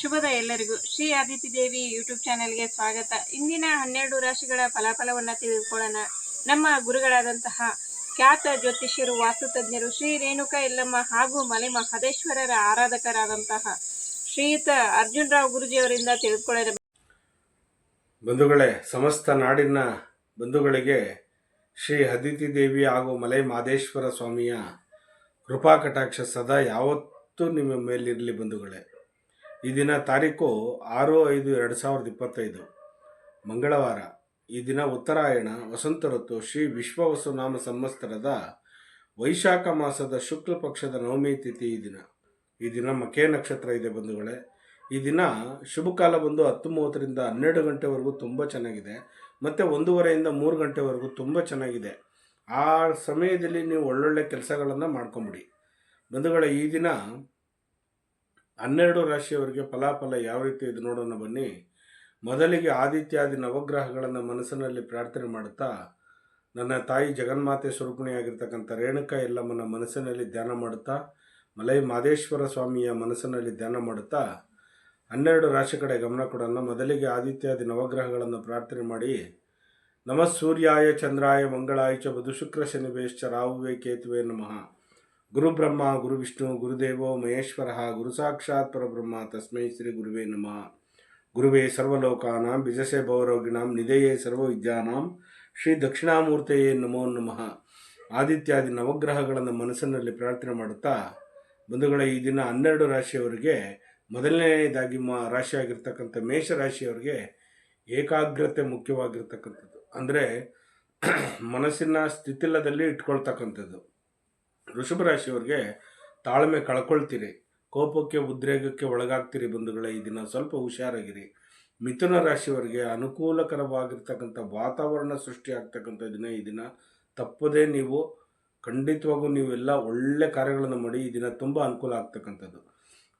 ಶುಭದ ಎಲ್ಲರಿಗೂ ಶ್ರೀ ಆದಿತಿ ದೇವಿ ಯೂಟ್ಯೂಬ್ ಚಾನೆಲ್ಗೆ ಸ್ವಾಗತ. ಇಂದಿನ ಹನ್ನೆರಡು ರಾಶಿಗಳ ಫಲಾಫಲವನ್ನು ತಿಳಿದುಕೊಳ್ಳೋಣ. ನಮ್ಮ ಗುರುಗಳಾದಂತಹ ಖ್ಯಾತ ಜ್ಯೋತಿಷ್ಯರು, ವಾಸ್ತುತಜ್ಞರು ಶ್ರೀ ರೇಣುಕಾ ಎಲ್ಲಮ್ಮ ಹಾಗೂ ಮಲೆ ಮಹದೇಶ್ವರರ ಆರಾಧಕರಾದಂತಹ ಶ್ರೀಯುತ ಅರ್ಜುನ್ ರಾವ್ ಗುರುಜಿಯವರಿಂದ ತಿಳಿದುಕೊಳ್ಳೋಣ. ಬಂಧುಗಳೇ, ಸಮಸ್ತ ನಾಡಿನ ಬಂಧುಗಳಿಗೆ ಶ್ರೀ ಅದಿತಿ ದೇವಿ ಹಾಗೂ ಮಲೆ ಮಹದೇಶ್ವರ ಸ್ವಾಮಿಯ ಕೃಪಾ ಕಟಾಕ್ಷ ಸದಾ ಯಾವತ್ತೂ ನಿಮ್ಮ ಮೇಲಿರಲಿ ಬಂಧುಗಳೇ. ಈ ದಿನ ತಾರೀಕು ಆರು ಐದು ಎರಡು ಸಾವಿರದ ಇಪ್ಪತ್ತೈದು. ಮಂಗಳವಾರ. ಈ ದಿನ ಉತ್ತರಾಯಣ, ವಸಂತ ಋತು, ಶ್ರೀ ವಿಶ್ವವಸುನಾಮ ಸಂವತ್ಸರದ ವೈಶಾಖ ಮಾಸದ ಶುಕ್ಲ ಪಕ್ಷದ ನವಮಿ ತಿಥಿ ಈ ದಿನ. ಈ ದಿನ ಮಕೇ ನಕ್ಷತ್ರ ಇದೆ ಬಂಧುಗಳೇ. ಈ ದಿನ ಶುಭ ಕಾಲ ಬಂದು ಹತ್ತು ಮೂವತ್ತರಿಂದ ಹನ್ನೆರಡು ಗಂಟೆವರೆಗೂ ತುಂಬ ಚೆನ್ನಾಗಿದೆ. ಮತ್ತು ಒಂದೂವರೆಯಿಂದ ಮೂರು ಗಂಟೆವರೆಗೂ ತುಂಬ ಚೆನ್ನಾಗಿದೆ. ಆ ಸಮಯದಲ್ಲಿ ನೀವು ಒಳ್ಳೊಳ್ಳೆ ಕೆಲಸಗಳನ್ನು ಮಾಡ್ಕೊಂಬಿಡಿ. ಬಂಧುಗಳೇ, ಈ ದಿನ ಹನ್ನೆರಡು ರಾಶಿಯವರಿಗೆ ಫಲಾಫಲ ಯಾವ ರೀತಿ ಇದು ನೋಡೋಣ ಬನ್ನಿ. ಮೊದಲಿಗೆ ಆದಿತ್ಯಾದಿ ನವಗ್ರಹಗಳನ್ನು ಮನಸ್ಸಿನಲ್ಲಿ ಪ್ರಾರ್ಥನೆ ಮಾಡುತ್ತಾ, ನನ್ನ ತಾಯಿ ಜಗನ್ಮಾತೆ ಸ್ವರೂಪಿಣಿಯಾಗಿರ್ತಕ್ಕಂಥ ರೇಣುಕ ಎಲ್ಲಮ್ಮನ ಮನಸ್ಸಿನಲ್ಲಿ ಧ್ಯಾನ ಮಾಡುತ್ತಾ, ಮಲೈ ಮಾದೇಶ್ವರ ಸ್ವಾಮಿಯ ಮನಸ್ಸಿನಲ್ಲಿ ಧ್ಯಾನ ಮಾಡುತ್ತಾ, ಹನ್ನೆರಡು ರಾಶಿ ಕಡೆ ಗಮನ ಕೊಡೋಣ. ಮೊದಲಿಗೆ ಆದಿತ್ಯಾದಿ ನವಗ್ರಹಗಳನ್ನು ಪ್ರಾರ್ಥನೆ ಮಾಡಿ, ನಮಃ ಸೂರ್ಯಾಯ ಚಂದ್ರಾಯ ಮಂಗಳಾಯ ಚ ಬುಧ ಶುಕ್ರ ಶನಿವೇಶ್ಚ ರಾಹುವೆ ಕೇತುವೆ ನಮಃ. ಗುರು ಬ್ರಹ್ಮ ಗುರು ವಿಷ್ಣು ಗುರುದೇವೋ, ಮಹೇಶ್ವರ ಗುರು ಸಾಕ್ಷಾತ್ ಪರಬ್ರಹ್ಮ, ತಸ್ಮೈ ಶ್ರೀ ಗುರುವೇ ನಮಃ. ಗುರುವೇ ಸರ್ವಲೋಕಾನಾಂ, ಬಿಜಸೆ ಭವರೋಗಿಣಾಂ, ನಿಧೆಯೇ ಸರ್ವವಿದ್ಯಾನಾಂ, ಶ್ರೀ ದಕ್ಷಿಣಾಮೂರ್ತೆಯೇ ನಮೋ ನಮಃ. ಆದಿತ್ಯಾದಿ ನವಗ್ರಹಗಳನ್ನು ಮನಸ್ಸಿನಲ್ಲಿ ಪ್ರಾರ್ಥನೆ ಮಾಡುತ್ತಾ, ಬಂಧುಗಳ, ಈ ದಿನ ಹನ್ನೆರಡು ರಾಶಿಯವರಿಗೆ ಮೊದಲನೇದಾಗಿ ಮ ರಾಶಿಯಾಗಿರ್ತಕ್ಕಂಥ ಮೇಷರಾಶಿಯವರಿಗೆ ಏಕಾಗ್ರತೆ ಮುಖ್ಯವಾಗಿರ್ತಕ್ಕಂಥದ್ದು. ಅಂದರೆ ಮನಸ್ಸಿನ ಸ್ಥಿತಿಲ್ಲದಲ್ಲಿ ಇಟ್ಕೊಳ್ತಕ್ಕಂಥದ್ದು. ವೃಷಭ ರಾಶಿಯವ್ರಿಗೆ ತಾಳ್ಮೆ ಕಳ್ಕೊಳ್ತೀರಿ. ಕೋಪಕ್ಕೆ ಉದ್ರೇಗಕ್ಕೆ ಒಳಗಾಗ್ತೀರಿ ಬಂಧುಗಳೇ, ಈ ದಿನ ಸ್ವಲ್ಪ ಹುಷಾರಾಗಿರಿ. ಮಿಥುನ ರಾಶಿಯವರಿಗೆ ಅನುಕೂಲಕರವಾಗಿರ್ತಕ್ಕಂಥ ವಾತಾವರಣ ಸೃಷ್ಟಿ ಆಗ್ತಕ್ಕಂಥ ದಿನ, ಈ ದಿನ ತಪ್ಪದೇ ನೀವು ಖಂಡಿತವಾಗೂ ನೀವೆಲ್ಲ ಒಳ್ಳೆ ಕಾರ್ಯಗಳನ್ನು ಮಾಡಿ, ಈ ದಿನ ತುಂಬ ಅನುಕೂಲ ಆಗ್ತಕ್ಕಂಥದ್ದು.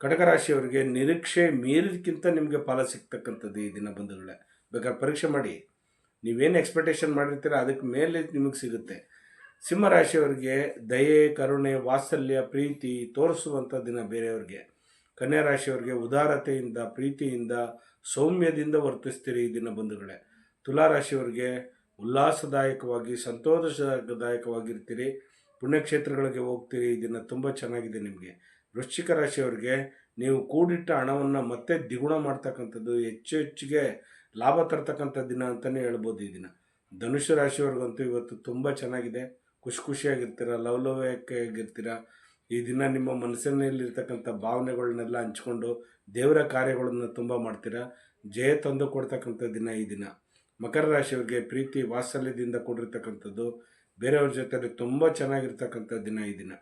ಕಟಕ ರಾಶಿಯವರಿಗೆ ನಿರೀಕ್ಷೆ ಮೀರಿದಕ್ಕಿಂತ ನಿಮಗೆ ಫಲ ಸಿಗ್ತಕ್ಕಂಥದ್ದು ಈ ದಿನ ಬಂಧುಗಳೇ. ಬೇಕಾದ್ರೆ ಪರೀಕ್ಷೆ ಮಾಡಿ. ನೀವೇನು ಎಕ್ಸ್ಪೆಕ್ಟೇಷನ್ ಮಾಡಿರ್ತೀರ, ಅದಕ್ಕೆ ಮೇಲೆ ನಿಮಗೆ ಸಿಗುತ್ತೆ. ಸಿಂಹರಾಶಿಯವರಿಗೆ ದಯೆ, ಕರುಣೆ, ವಾತ್ಸಲ್ಯ, ಪ್ರೀತಿ ತೋರಿಸುವಂಥ ದಿನ ಬೇರೆಯವ್ರಿಗೆ. ಕನ್ಯಾ ರಾಶಿಯವರಿಗೆ ಉದಾರತೆಯಿಂದ, ಪ್ರೀತಿಯಿಂದ, ಸೌಮ್ಯದಿಂದ ವರ್ತಿಸ್ತೀರಿ ಈ ದಿನ ಬಂಧುಗಳೇ. ತುಲಾರಾಶಿಯವರಿಗೆ ಉಲ್ಲಾಸದಾಯಕವಾಗಿ, ಸಂತೋಷದಾಯಕವಾಗಿರ್ತೀರಿ. ಪುಣ್ಯಕ್ಷೇತ್ರಗಳಿಗೆ ಹೋಗ್ತೀರಿ, ಈ ದಿನ ತುಂಬ ಚೆನ್ನಾಗಿದೆ ನಿಮಗೆ. ವೃಶ್ಚಿಕ ರಾಶಿಯವರಿಗೆ ನೀವು ಕೂಡಿಟ್ಟ ಹಣವನ್ನು ಮತ್ತೆ ದ್ವಿಗುಣ ಮಾಡ್ತಕ್ಕಂಥದ್ದು, ಹೆಚ್ಚು ಹೆಚ್ಚಿಗೆ ಲಾಭ ತರ್ತಕ್ಕಂಥ ದಿನ ಅಂತಲೇ ಹೇಳ್ಬೋದು ಈ ದಿನ. ಧನುಷ್ಯ ರಾಶಿಯವ್ರಿಗಂತೂ ಇವತ್ತು ತುಂಬ ಚೆನ್ನಾಗಿದೆ. ಖುಷಿ ಖುಷಿಯಾಗಿರ್ತೀರ ಲವಲವಿಕೆಯಾಗಿರ್ತೀರ ಈ ದಿನ ನಿಮ್ಮ ಮನಸ್ಸಿನಲ್ಲಿರ್ತಕ್ಕಂಥ ಭಾವನೆಗಳನ್ನೆಲ್ಲ ಹಂಚ್ಕೊಂಡು ದೇವರ ಕಾರ್ಯಗಳನ್ನು ತುಂಬ ಮಾಡ್ತೀರಾ? ಜಯ ತಂದು ಕೊಡ್ತಕ್ಕಂಥ ದಿನ ಈ ದಿನ. ಮಕರ ರಾಶಿಯವರಿಗೆ ಪ್ರೀತಿ, ವಾತ್ಸಲ್ಯದಿಂದ ಕೂಡಿರ್ತಕ್ಕಂಥದ್ದು, ಬೇರೆಯವ್ರ ಜೊತೆಲಿ ತುಂಬ ಚೆನ್ನಾಗಿರ್ತಕ್ಕಂಥ ದಿನ ಈ ದಿನ.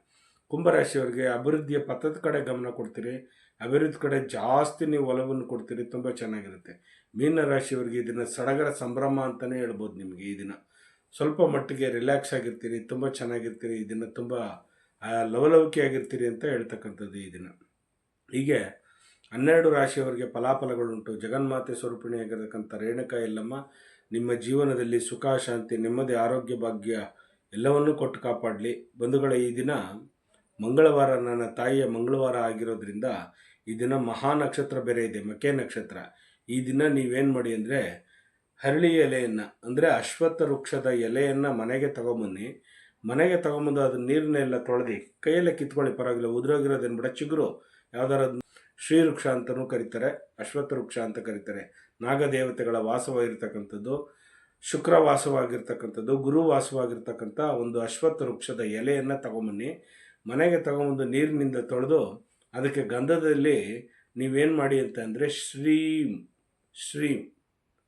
ಕುಂಭರಾಶಿಯವರಿಗೆ ಅಭಿವೃದ್ಧಿಯ ಪಥದ ಕಡೆ ಗಮನ ಕೊಡ್ತೀರಿ, ಅಭಿವೃದ್ಧಿ ಕಡೆ ಜಾಸ್ತಿ ನೀವು ಒಲವನ್ನು ಕೊಡ್ತೀರಿ, ತುಂಬ ಚೆನ್ನಾಗಿರುತ್ತೆ. ಮೀನ ರಾಶಿಯವರಿಗೆ ಈ ದಿನ ಸಡಗರ ಸಂಭ್ರಮ ಅಂತಲೇ ಹೇಳ್ಬೋದು ನಿಮಗೆ ಈ ದಿನ. ಸ್ವಲ್ಪ ಮಟ್ಟಿಗೆ ರಿಲ್ಯಾಕ್ಸ್ ಆಗಿರ್ತೀರಿ, ತುಂಬ ಚೆನ್ನಾಗಿರ್ತೀರಿ, ಇದನ್ನು ದಿನ ತುಂಬ ಲವಲವಿಕೆಯಾಗಿರ್ತೀರಿ ಅಂತ ಹೇಳ್ತಕ್ಕಂಥದ್ದು ಈ ದಿನ. ಹೀಗೆ ಹನ್ನೆರಡು ರಾಶಿಯವರಿಗೆ ಫಲಾಫಲಗಳುಂಟು. ಜಗನ್ಮಾತೆ ಸ್ವರೂಪಿಣಿಯಾಗಿರ್ತಕ್ಕಂಥ ರೇಣುಕಾ ಎಲ್ಲಮ್ಮ ನಿಮ್ಮ ಜೀವನದಲ್ಲಿ ಸುಖ, ಶಾಂತಿ, ನೆಮ್ಮದಿ, ಆರೋಗ್ಯ, ಭಾಗ್ಯ ಎಲ್ಲವನ್ನೂ ಕೊಟ್ಟು ಕಾಪಾಡಲಿ. ಬಂಧುಗಳ, ಈ ದಿನ ಮಂಗಳವಾರ ನನ್ನ ತಾಯಿಯ ಮಂಗಳವಾರ ಆಗಿರೋದ್ರಿಂದ ಈ ದಿನ ಮಹಾ ನಕ್ಷತ್ರ ಬೇರೆ ಇದೆ, ಮಕೆ ನಕ್ಷತ್ರ. ಈ ದಿನ ನೀವೇನು ಮಾಡಿ ಅಂದರೆ ಹರಳಿ ಎಲೆಯನ್ನು, ಅಂದರೆ ಅಶ್ವತ್ಥ ವೃಕ್ಷದ ಎಲೆಯನ್ನು ಮನೆಗೆ ತಗೊಂಬನ್ನಿ. ಮನೆಗೆ ತಗೊಂಬಂದು ಅದು ನೀರನ್ನೆಲ್ಲ ತೊಳೆದು, ಕೈಯಲ್ಲೇ ಕಿತ್ಕೊಳ್ಳಿ, ಪರವಾಗಿಲ್ಲ ಉದುರೋಗಿರೋದೇನು ಬಿಡ, ಚಿಗುರು ಯಾವ್ದಾರ ಶ್ರೀ ವೃಕ್ಷ ಅಂತಲೂ ಕರೀತಾರೆ, ಅಶ್ವತ್ಥ ವೃಕ್ಷ ಅಂತ ಕರೀತಾರೆ. ನಾಗದೇವತೆಗಳ ವಾಸವಾಗಿರ್ತಕ್ಕಂಥದ್ದು ಶುಕ್ರ ವಾಸವಾಗಿರ್ತಕ್ಕಂಥದ್ದು, ಗುರು ವಾಸವಾಗಿರ್ತಕ್ಕಂಥ ಒಂದು ಅಶ್ವತ್ಥ ವೃಕ್ಷದ ಎಲೆಯನ್ನು ತಗೊಂಬನ್ನಿ. ಮನೆಗೆ ತಗೊಂಬಂದು ನೀರಿನಿಂದ ತೊಳೆದು, ಅದಕ್ಕೆ ಗಂಧದಲ್ಲಿ ನೀವೇನು ಮಾಡಿ ಅಂತ ಅಂದರೆ ಶ್ರೀಂ ಶ್ರೀಂ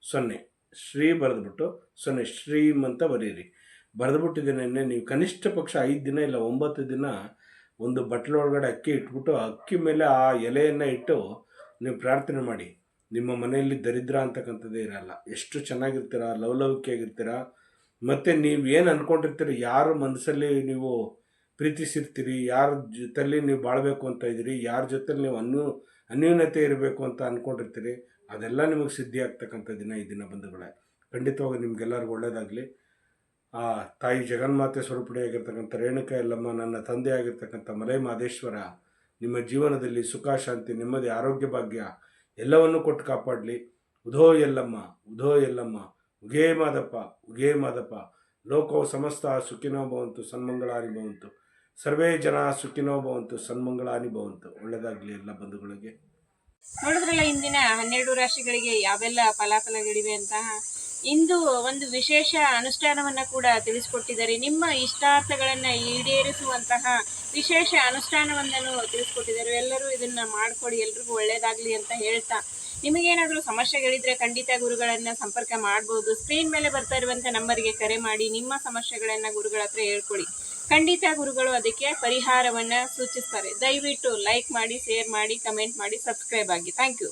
ಸೊನ್ನೆ. ಶ್ರೀ ಬರೆದ್ಬಿಟ್ಟು ಸೊನ್ನೆ ಶ್ರೀಮ್ ಅಂತ ಬರೀರಿ. ಬರೆದ್ಬಿಟ್ಟಿದ್ದೇನೆ ನೀವು ಕನಿಷ್ಠ ಪಕ್ಷ ಐದು ದಿನ ಇಲ್ಲ ಒಂಬತ್ತು ದಿನ ಒಂದು ಬಟ್ಲೊಳಗಡೆ ಅಕ್ಕಿ ಇಟ್ಬಿಟ್ಟು, ಅಕ್ಕಿ ಮೇಲೆ ಆ ಎಲೆಯನ್ನು ಇಟ್ಟು ನೀವು ಪ್ರಾರ್ಥನೆ ಮಾಡಿ. ನಿಮ್ಮ ಮನೆಯಲ್ಲಿ ದರಿದ್ರ ಅಂತಕ್ಕಂಥದ್ದೇ ಇರಲ್ಲ. ಎಷ್ಟು ಚೆನ್ನಾಗಿರ್ತೀರ ಲವಲವಿಕೆಯಾಗಿರ್ತೀರ ಮತ್ತು ನೀವು ಏನು ಅಂದ್ಕೊಂಡಿರ್ತೀರ ಯಾರ ಮನಸ್ಸಲ್ಲಿ ನೀವು ಪ್ರೀತಿಸಿರ್ತೀರಿ, ಯಾರ ಜೊತೆಲಿ ನೀವು ಬಾಳಬೇಕು ಅಂತ ಇದ್ದೀರಿ, ಯಾರ ಜೊತೆಲಿ ನೀವು ಅನ್ಯೂ ಅನ್ಯೂನ್ಯತೆ ಇರಬೇಕು ಅಂತ ಅಂದ್ಕೊಂಡಿರ್ತೀರಿ ಅದೆಲ್ಲ ನಿಮಗೆ ಸಿದ್ಧಿ ಆಗ್ತಕ್ಕಂಥ ದಿನ ಈ ದಿನ ಬಂಧುಗಳೇ. ಖಂಡಿತವಾಗಿ ನಿಮ್ಗೆಲ್ಲರಿಗೂ ಒಳ್ಳೆಯದಾಗಲಿ ಆ ತಾಯಿ ಜಗನ್ಮಾತೆ ಸ್ವರೂಪಡಿಯಾಗಿರ್ತಕ್ಕಂಥ ರೇಣುಕ ಎಲ್ಲಮ್ಮ, ನನ್ನ ತಂದೆಯಾಗಿರ್ತಕ್ಕಂಥ ಮಲೈ ಮಾದೇಶ್ವರ ನಿಮ್ಮ ಜೀವನದಲ್ಲಿ ಸುಖ, ಶಾಂತಿ, ನೆಮ್ಮದಿ, ಆರೋಗ್ಯ, ಭಾಗ್ಯ ಎಲ್ಲವನ್ನು ಕೊಟ್ಟು ಕಾಪಾಡಲಿ. ಉಧೋ ಎಲ್ಲಮ್ಮ ಉಧೋ ಎಲ್ಲಮ್ಮ, ಉಗೇ ಮಾದಪ್ಪ ಉಗೇ ಮಾದಪ್ಪ. ಲೋಕೋ ಸಮಸ್ತ ಸುಖಿನೋ ಭವಂತು ಸನ್ಮಂಗಳಾನಿ ಭವಂತು. ಸರ್ವೇ ಜನ ಸುಖಿನೋ ಭವಂತು ಸನ್ಮಂಗಳಾನಿ ಭವಂತು. ಒಳ್ಳೆಯದಾಗಲಿ ಎಲ್ಲ ಬಂಧುಗಳಿಗೆ. ನೋಡಿದ್ರಲ್ಲ ಇಂದಿನ ಹನ್ನೆರಡು ರಾಶಿಗಳಿಗೆ ಯಾವೆಲ್ಲ ಫಲಾಫಲಗಳಿವೆ ಅಂತ? ಇಂದು ಒಂದು ವಿಶೇಷ ಅನುಷ್ಠಾನವನ್ನ ಕೂಡ ತಿಳಿಸ್ಕೊಟ್ಟಿದ್ದಾರೆ. ನಿಮ್ಮ ಇಷ್ಟಾರ್ಥಗಳನ್ನ ಈಡೇರಿಸುವಂತಹ ವಿಶೇಷ ಅನುಷ್ಠಾನವನ್ನೂ ತಿಳಿಸ್ಕೊಟ್ಟಿದ್ದಾರೆ. ಎಲ್ಲರೂ ಇದನ್ನ ಮಾಡ್ಕೊಡಿ, ಎಲ್ರಿಗೂ ಒಳ್ಳೇದಾಗ್ಲಿ ಅಂತ ಹೇಳ್ತಾ. ನಿಮಗೇನಾದರೂ ಸಮಸ್ಯೆಗಳಿದ್ರೆ ಖಂಡಿತ ಗುರುಗಳನ್ನ ಸಂಪರ್ಕ ಮಾಡ್ಬೋದು. ಸ್ಕ್ರೀನ್ ಮೇಲೆ ಬರ್ತಾ ಇರುವಂತ ನಂಬರ್ಗೆ ಕರೆ ಮಾಡಿ, ನಿಮ್ಮ ಸಮಸ್ಯೆಗಳನ್ನ ಗುರುಗಳ ಹತ್ರ ಹೇಳ್ಕೊಳ್ಳಿ ಖಂಡಿತ ಗುರುಗಳು ಅದಕ್ಕೆ ಪರಿಹಾರವನ್ನ ಸೂಚಿಸ್ತಾರೆ. ದಯವಿಟ್ಟು ಲೈಕ್ ಮಾಡಿ ಶೇರ್ ಮಾಡಿ ಕಮೆಂಟ್ ಮಾಡಿ ಸಬ್ಸ್ಕ್ರೈಬ್ ಆಗಿ. Thank you